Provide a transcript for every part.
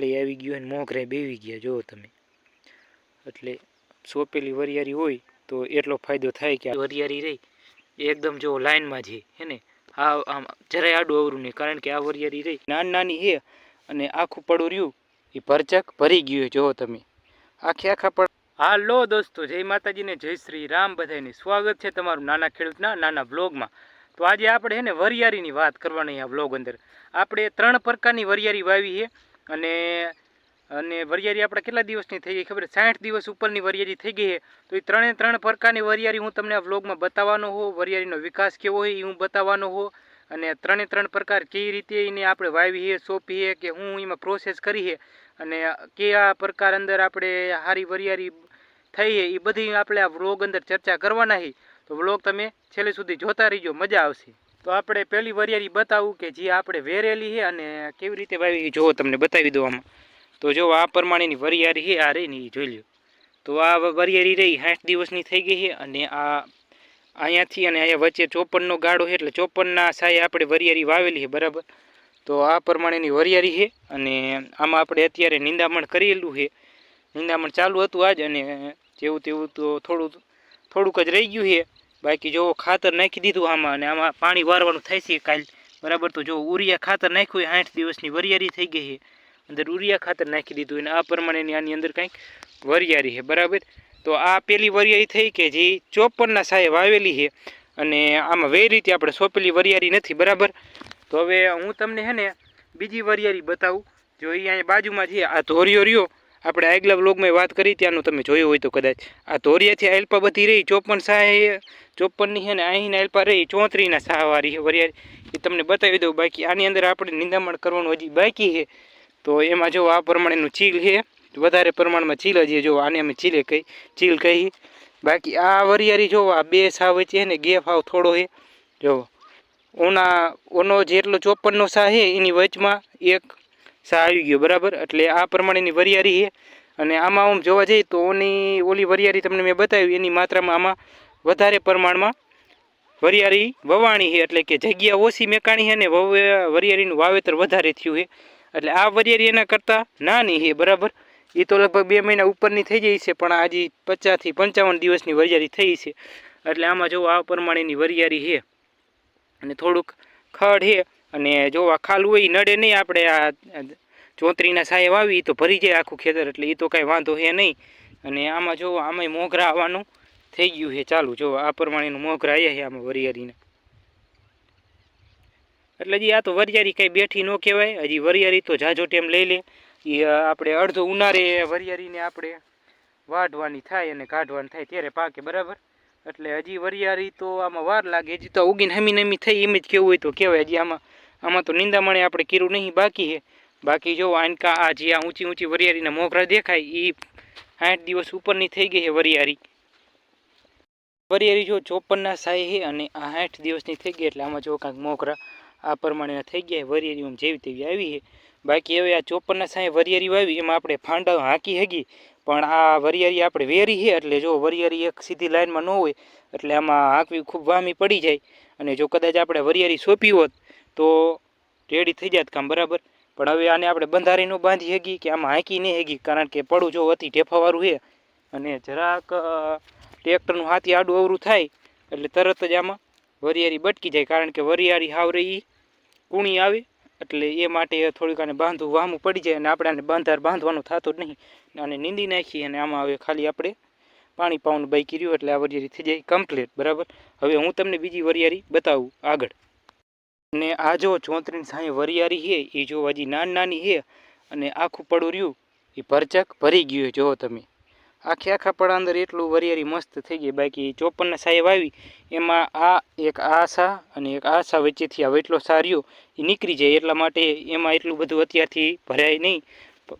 લઈ આવી ગયું અને મોઘરે બેવી ગયા, જુઓ તમે. એટલે સોંપેલી વરિયારી હોય તો એટલો ફાયદો થાય કે આ વરિયાળી રહી. એકદમ જો લાઇનમાં છે હે ને? આ આમ જરાય આડું અવરું નહીં, કારણ કે આ વરિયારી રહી. નાની નાની છે અને આખું પડું રહ્યું, એ ભરચક ભરી ગયું જુઓ તમે. આખે આખા પડ હાલો દોસ્તો, જય માતાજીને જય શ્રી રામ બધાને સ્વાગત છે તમારું નાના ખેડૂતના નાના બ્લોગમાં તો આજે આપણે, હે ને વરિયારીની વાત કરવાની આ બ્લોગ અંદર. આપણે ત્રણ પ્રકારની વરિયારી વાવી છે અને અને વરિયાળી આપણે કેટલા દિવસની થઈ ગઈ? ખબર સાઠ દિવસ ઉપરની વરિયાળી થઈ ગઈ છે. તો એ ત્રણે ત્રણ પ્રકારની વરિયાળી હું તમને આ વ્લોગમાં બતાવવાનો હો વરિયાળીનો વિકાસ કેવો હોય એ હું બતાવવાનો હો અને ત્રણે ત્રણ પ્રકાર કઈ રીતે એને આપણે વાવીએ સોંપીએ કે હું એમાં પ્રોસેસ કરી છે. અને કયા પ્રકાર અંદર આપણે સારી વરિયાળી થઈ એ બધી આપણે આ વ્લોગ અંદર ચર્ચા કરવાના છે. તો વ્લોગ તમે છેલ્લે સુધી જોતા રહીજો. મજા આવશે. તો આપણે પહેલી વરિયાળી બતાવું કે જે આપણે વેરેલી છે અને કેવી રીતે વાવી જોવો તમને બતાવી દો આમાં. તો જો આ પ્રમાણેની વરિયાળી છે, આ રહીને જોઈ લો તો આ વરિયાળી રહી સાઠ દિવસની થઈ ગઈ છે અને આ અહીંયાથી અને અહીંયા વચ્ચે ચોપનનો ગાળો છે, એટલે ચોપનના સાય આપણે વરિયાળી વાવેલી છે, બરાબર? તો આ પ્રમાણેની વરિયાળી છે અને આમાં આપણે અત્યારે નિંદામણ કરેલું છે. નિંદામણ ચાલુ હતું આજ અને જેવું તેવું તો થોડું, થોડુંક જ રહી ગયું છે. બાકી જો ખાતર નાખી દીધું આમાં અને આમાં પાણી વારવાનું થાય છે કાલ, બરાબર? તો જો ઉરિયા ખાતર નાખ્યું હોય આઠ દિવસની વરિયાળી થઈ ગઈ છે. અંદર ઉરિયા ખાતર નાખી દીધું અને આ પ્રમાણેની આની અંદર કંઈક વરિયાળી છે, બરાબર? તો આ પેલી વરિયાળી થઈ કે જે ચોપનના સાહેબ વાવેલી છે અને આમાં વે રીતે આપણે સોંપેલી વરિયાળી નથી, બરાબર? તો હવે હું તમને છે ને બીજી વરિયાળી બતાવું. જો એ અહીંયા બાજુમાં છે આ ધોરિયો રહ્યો આપણે આગલા બ્લોગમાં વાત કરી, ત્યાંનું તમે જોયું હોય તો કદાચ. આ ધોરિયાથી આલ્પા બધી રહી, ચોપન સાહ ચોપનની છે ને અહીંના આલ્પા રહી, ચોત્રીના સાહવારી છે વરિયાળી. એ તમને બતાવી દઉં, બાકી આની અંદર આપણે નિંદામણ કરવાનું હજી બાકી છે તો એમાં જો આ પ્રમાણેનું ચીલ છે વધારે પ્રમાણમાં ચીલ જ જો આને અમે ચીલે કહી ચીલ કહી. બાકી આ વરિયાળી જો આ બે સાહ વચ્ચે છે ને ગેપ હાવ થોડો છે જો, ઓના, ઓનો જેટલો ચોપનનો સા છે એની વચમાં એક સા આવી ગયો, બરાબર? એટલે આ પ્રમાણેની વરિયાળી છે. અને આમાં આમ જોવા જઈએ તો ઓની, ઓલી વરિયાળી તમને મેં બતાવી, એની માત્રામાં આમાં વધારે પ્રમાણમાં વરિયાળી વવાણી છે. એટલે કે જગ્યા ઓછી મેકાણી છે ને વરિયાળીનું વાવેતર વધારે થયું છે. એટલે આ વરિયાળી એના કરતાં નાની છે, બરાબર? એ તો લગભગ બે મહિના ઉપરની થઈ જાય છે, પણ આજે પચાસથી પંચાવન દિવસની વરિયાળી થઈ છે. એટલે આમાં જો આ પ્રમાણેની વરિયાળી છે, અને થોડુંક ખડ છે અને જો આ ખાલું હોય એ નડે નહીં આપણે આ ચોતરીના સાહેબ આવી તો ભરી જાય આખું ખેતર, એટલે એ તો કાંઈ વાંધો હે નહીં. અને આમાં જો આમાંય મોગરા આવવાનું થઈ ગયું છે ચાલુ. જો આ પ્રમાણેનું મોગરા આવ્યા છે આમાં વરિયારીને એટલે હજી આ તો વરિયાળી કંઈ બેઠી ન કહેવાય. હજી વરિયાળી તો જાજો ટેમ લઈ લે. એ આપણે અડધો ઉનાળે વરિયાળીને આપણે વાઢવાની થાય અને કાઢવાની થાય ત્યારે પાકે, બરાબર? એટલે હજી વરિયાળી તો આમાં વાર લાગે. હજી તો ઉગીને હમી નમી થઈ એમ જ કેવું હોય તો કહેવાય. હજી આમાં આમાં તો નિંદામણે આપણે કીરું નહીં, બાકી છે. બાકી જો આનકા આ જે આ ઊંચી ઊંચી વરિયાળીના મોગરા દેખાય એ આઠ દિવસ ઉપરની થઈ ગઈ છે વરિયાળી. વરિયાળી જો ચોપનના સાય છે અને આ આઠ દિવસની થઈ ગઈ એટલે આમાં જો કાંઈક મોખરા આ પ્રમાણેના થઈ ગયા આમ જેવી તેવી આવી છે. બાકી હવે આ ચોપનના સાંય વરિયાળી વાવી એમાં આપણે ફાંડા હાંકી હગી પણ આ વરિયાળી આપણે વેરી છે, એટલે જો વરિયાળી એક સીધી લાઈનમાં ન હોય, એટલે આમાં હાંકવી ખૂબ વામી પડી જાય. અને જો કદાચ આપણે વરિયાળી સોંપી હોત, તો રેડી થઈ જાત કામ, બરાબર? પણ હવે આને આપણે બંધારી ન બાંધી હેગી કે આમાં હાંકી નહીં હેગી, કારણ કે પડું જો અતિ ઢેફાવાળું છે. અને જરાક ટ્રેક્ટરનું હાથી આડું અવરું થાય, એટલે તરત જ આમાં વરિયાળી બટકી જાય, કારણ કે વરિયાળી હાવરે એ કૂણી આવે એટલે એ માટે થોડીક આને બાંધવું વાહમું પડી જાય અને આપણે આને બાંધાર બાંધવાનું થતું જ નહીં. અને નીંદી નાખી અને આમાં હવે ખાલી આપણે પાણી પાવાનું બાઈ કર્યું એટલે આ વરિયારી થઈ જાય કમ્પ્લીટ બરાબર? હવે હું તમને બીજી વરિયાળી બતાવું આગળ. અને આ જો ચોત્રીસ સાંઈ વરિયાળી છે, એ જો હજી નાની નાની છે અને આખું પડું રહ્યું, એ ભરચક ભરી ગયું જો તમે. આખે આખા પડા અંદર એટલું વરિયાળી મસ્ત થઈ ગઈ. બાકી ચોપનના સાહેબ આવી, એમાં આ એક આ સા અને એક આ સા વચ્ચેથી આ એટલો સાર્યો, એ નીકળી જાય એટલા માટે એમાં એટલું બધું અત્યારથી ભરાય નહીં.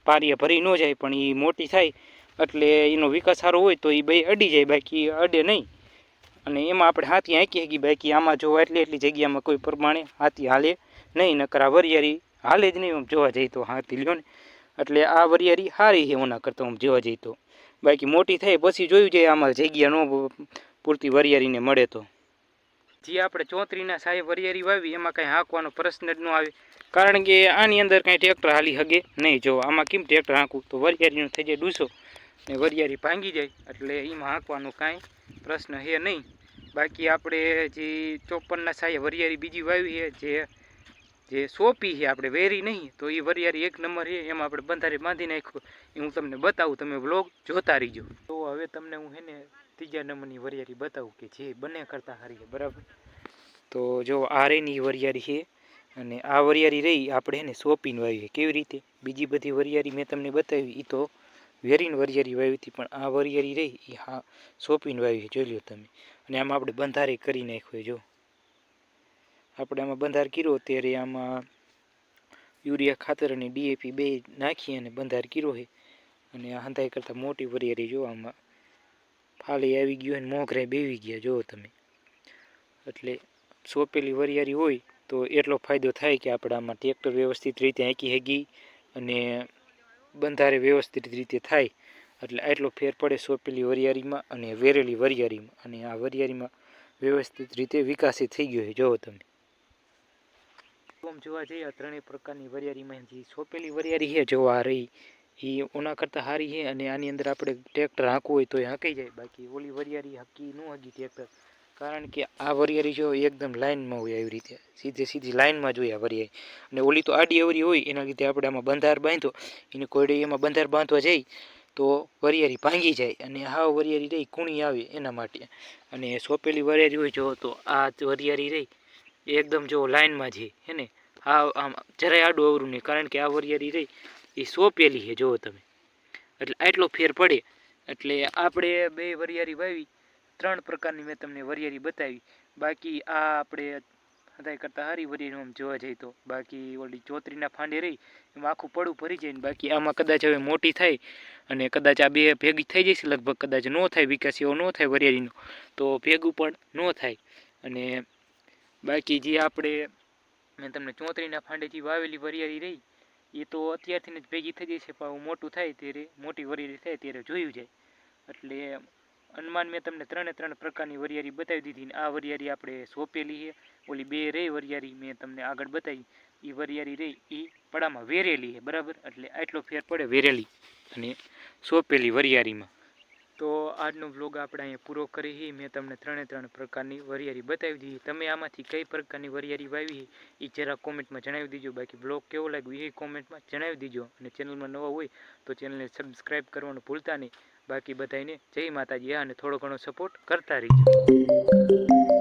પારીએ ભરી ન જાય, પણ એ મોટી થાય. એટલે એનો વિકાસ સારો હોય તો એ બે અડી જાય, બાકી અડે નહીં. અને એમાં આપણે હાથી હાંકી હગી બાકી આમાં જોવા એટલી એટલી જગ્યામાં કોઈ પ્રમાણે હાથી હાલે નહીં, નકરા વરિયારી હાલે જ નહીં. આમ જોવા જઈએ તો હાથી લ્યો ને. એટલે આ વરિયાળી સારી છે ઓના કરતાં આમ જોવા જઈએ તો. બાકી મોટી થાય પછી જોયું જાય આમાં જગ્યા ન પૂરતી વરિયારીને મળે તો. જે આપણે ચોત્રીના સાહે વરિયારી વાવી, એમાં કાંઈ હાંકવાનો પ્રશ્ન જ ન આવે. કારણ કે આની અંદર કાંઈ ટ્રેક્ટર હાલી હગે નહીં. જો આમાં કેમ ટ્રેક્ટર હાંકવું? તો વરિયારીનું થઈ જાય ડૂસો. ને વરિયારી ભાંગી જાય. એટલે એમાં હાંકવાનો કાંઈ પ્રશ્ન હે નહીં. બાકી આપણે જે ચોપનના સાહે વરિયારી બીજી વાવી છે, જે જે સોપી છે, આપણે વેરી નહીં, તો એ વરિયારી એક નંબર છે, એમાં આપણે બંધારે બાંધી નાખ્યું. એ હું તમને બતાવું, તમે વ્લોગ જોતા રહીજો. તો હવે તમને હું છે ને ત્રીજા નંબરની વરિયારી બતાવું કે જે બંને કરતાં સારી છે બરાબર? તો જો આ રેની વરિયારી છે, અને આ વરિયારી રહી આપણે એને સોંપીને વાવી. કેવી રીતે? બીજી બધી વરિયારી મેં તમને બતાવી એ તો વેરીને વરિયારી વાવી હતી, પણ આ વરિયારી રહી એ હા સોંપીને વાવી જોઈ લો તમે. અને આમાં આપણે બંધારે કરી નાખ્યો જો. આપણે આમાં બંધાર કર્યો ત્યારે આમાં યુરિયા ખાતર અને ડીએપી બે નાખી અને બંધાર કર્યો છે. અને આ હંધાઈ કરતાં મોટી વરિયારી જો આમાં ફાલી આવી ગયું અને મોઘરે બેવી ગયા જુઓ તમે. એટલે સોંપેલી વરિયારી હોય તો એટલો ફાયદો થાય કે આપણે આમાં ટ્રેક્ટર વ્યવસ્થિત રીતે આંકી હેગી અને બંધારે વ્યવસ્થિત રીતે થાય. એટલે આટલો ફેર પડે સોંપેલી વરિયારીમાં અને વેરેલી વરિયારીમાં અને આ વરિયારીમાં વ્યવસ્થિત રીતે વિકાસિત થઈ ગયો છે. જુઓ તમે આમ જોવા જઈએ ત્રણેય પ્રકારની વરિયારીમાં જે સોંપેલી વરિયારી છે જોવા રહી, એ ઓના કરતાં સારી છે અને આની અંદર આપણે ટ્રેક્ટર હાંકવું હોય તો એ હાંકી જાય. બાકી ઓલી વરિયારી હાંકી ન હાંકી ટ્રેક્ટર. કારણ કે આ વરિયારી જો એકદમ લાઇનમાં હોય આવી રીતે. સીધે સીધી લાઇનમાં જોઈએ આ વરિયારી અને ઓલી તો આડી અવરી હોય, એના લીધે આપણે આમાં બંધાર બાંધ્યો એને કોઈડે એમાં બંધાર બાંધવા જાય, તો વરિયારી ભાંગી જાય અને હાવ વરિયારી રહી, કૂણી આવે એના માટે. અને સોંપેલી વરિયારી હોય, જો તો આ વરિયારી રહી એ એકદમ જો લાઇનમાં છે, હે ને? હા આમ જરાય આડું અવરું નહીં, કારણ કે આ વરિયારી રહી, એ સોંપેલી છે જુઓ તમે. એટલે આટલો ફેર પડે. એટલે આપણે બે વરિયારી વાવી, ત્રણ પ્રકારની મેં તમને વરિયારી બતાવી. બાકી આ આપણે હદાય કરતાં સારી વરિયારી આમ જોવા જઈએ તો. બાકી ઓલી ચોતરીના ફાંડે રહી, એમાં આખું પડું ભરી જાય ને, બાકી આમાં કદાચ હવે મોટી થાય, અને કદાચ આ બે ભેગી થઈ જશે, લગભગ કદાચ ન થાય, વિકાસ એવો ન થાય વરિયાળીનો, તો ભેગું પણ ન થાય. અને બાકી જે આપણે, મેં તમને ચોતરીના ફાંડેથી વાવેલી વરિયાળી રહી, એ તો અત્યારથી જ ભેગી થઈ જશે પણ મોટું થાય ત્યારે, મોટી વરિયાળી થાય ત્યારે જોયું જાય. એટલે અનુમાન મેં તમને ત્રણે ત્રણ પ્રકારની વરિયાળી બતાવી દીધી ને આ વરિયાળી આપણે સોંપેલી છે. ઓલી બે રહી વરિયાળી મેં તમને આગળ બતાવી. એ વરિયાળી રહી એ પડામાં વેરેલી છે, બરાબર? એટલે આટલો ફેર પડે વેરેલી અને સોંપેલી વરિયાળીમાં. તો આજનો વ્લોગ આપણે અહીંયા પૂરો કરી મેં તમને ત્રણે ત્રણ પ્રકારની વરિયાળી બતાવી દીધી. તમે આમાંથી કઈ પ્રકારની વરિયાળી વાવી એ જરા કોમેન્ટમાં જણાવી દીજો. બાકી બ્લોગ કેવો લાગ્યો એ કોમેન્ટમાં જણાવી દીજો. અને ચેનલમાં નવા હોય તો ચેનલને સબસ્ક્રાઈબ કરવાનું ભૂલતા નહીં. બાકી બધાને જય માતાજી. અને થોડો ઘણો સપોર્ટ કરતા રહીજો.